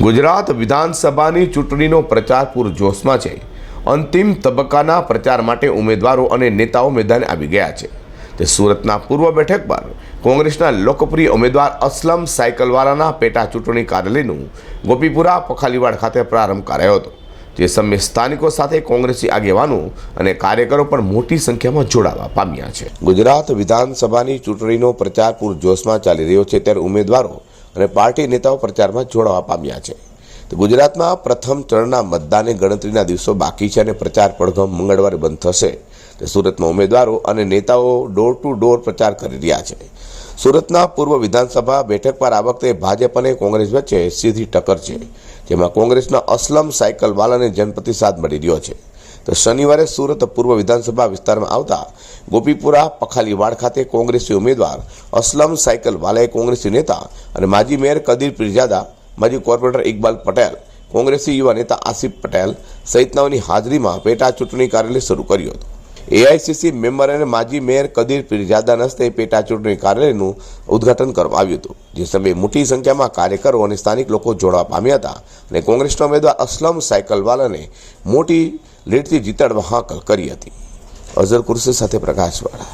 ગુજરાત વિધાનસભાની ચૂંટણીનો પ્રચાર પૂરજોશમાં છે. અંતિમ તબક્કાના પ્રચાર માટે ઉમેદવારો અને નેતાઓ મેદાને આવી ગયા છે. તે સુરતના પૂર્વ બેઠક પર કોંગ્રેસના લોકપ્રિય ઉમેદવાર અસલમ સાયકલવાળાના પેટા ચૂંટણી કાર્યાલયનું ગોપીપુરા પખાલીવાડ ખાતે પ્રારંભ કરાયો હતો. જે સમયે સ્થાનિકો સાથે કોંગ્રેસી આગેવાનો અને કાર્યકરો પણ મોટી સંખ્યામાં જોડાવા પામ્યા છે. ગુજરાત વિધાનસભાની ચૂંટણીનો પ્રચાર પૂરજોશમાં ચાલી રહ્યો છે, ત્યારે ઉમેદવારો અને પાર્ટી નેતાઓ પ્રચારમાં જોડાવા પામ્યા છે. તો ગુજરાતમાં પ્રથમ ચરણના મતદાનની ગણતરીના દિવસો બાકી છે અને પ્રચાર પડઘમ મંગળવારે બંધ થશે. તે સુરતમાં ઉમેદવારો અને નેતાઓ ડોર ટુ ડોર પ્રચાર કરી રહ્યા છે. સુરતના પૂર્વ વિધાનસભા બેઠક પર આ વખતે ભાજપ અને કોંગ્રેસ વચ્ચે સીધી ટક્કર છે, જેમાં કોંગ્રેસના અસલમ સાયકલવાલાને જનપ્રતિસાદ મળી રહ્યો છે. તો શનિવારે સુરત પૂર્વ વિધાનસભા વિસ્તારમાં આવતા ગોપીપુરા પખાલીવાડ ખાતે કોંગ્રેસી ઉમેદવાર અસલમ સાયકલવાલાએ કોંગ્રેસી નેતા અને માજી મેયર કદીર પીરજાદા, માજી કોર્પોરેટર ઇકબાલ પટેલ, કોંગ્રેસી યુવા નેતા આસિફ પટેલ સહિતનાઓની હાજરીમાં પેટા ચૂંટણી કાર્યાલય શરૂ કર્યું હતું. એઆઈસીસી મેમ્બર અને માજી મેયર કદીર પીરજાદા હસ્તે પેટા ચૂંટણી કાર્યાલયનું ઉદ્ઘાટન કરવામાં આવ્યું હતું, જે સમયે મોટી સંખ્યામાં કાર્યકરો અને સ્થાનિક લોકો જોડવા પામ્યા હતા અને કોંગ્રેસના ઉમેદવાર અસલમ સાયકલવાલાને મોટી લીડથી જીતાડવા હાકલ કરી હતી. અઝર કુરશી સાથે પ્રકાશવાળા.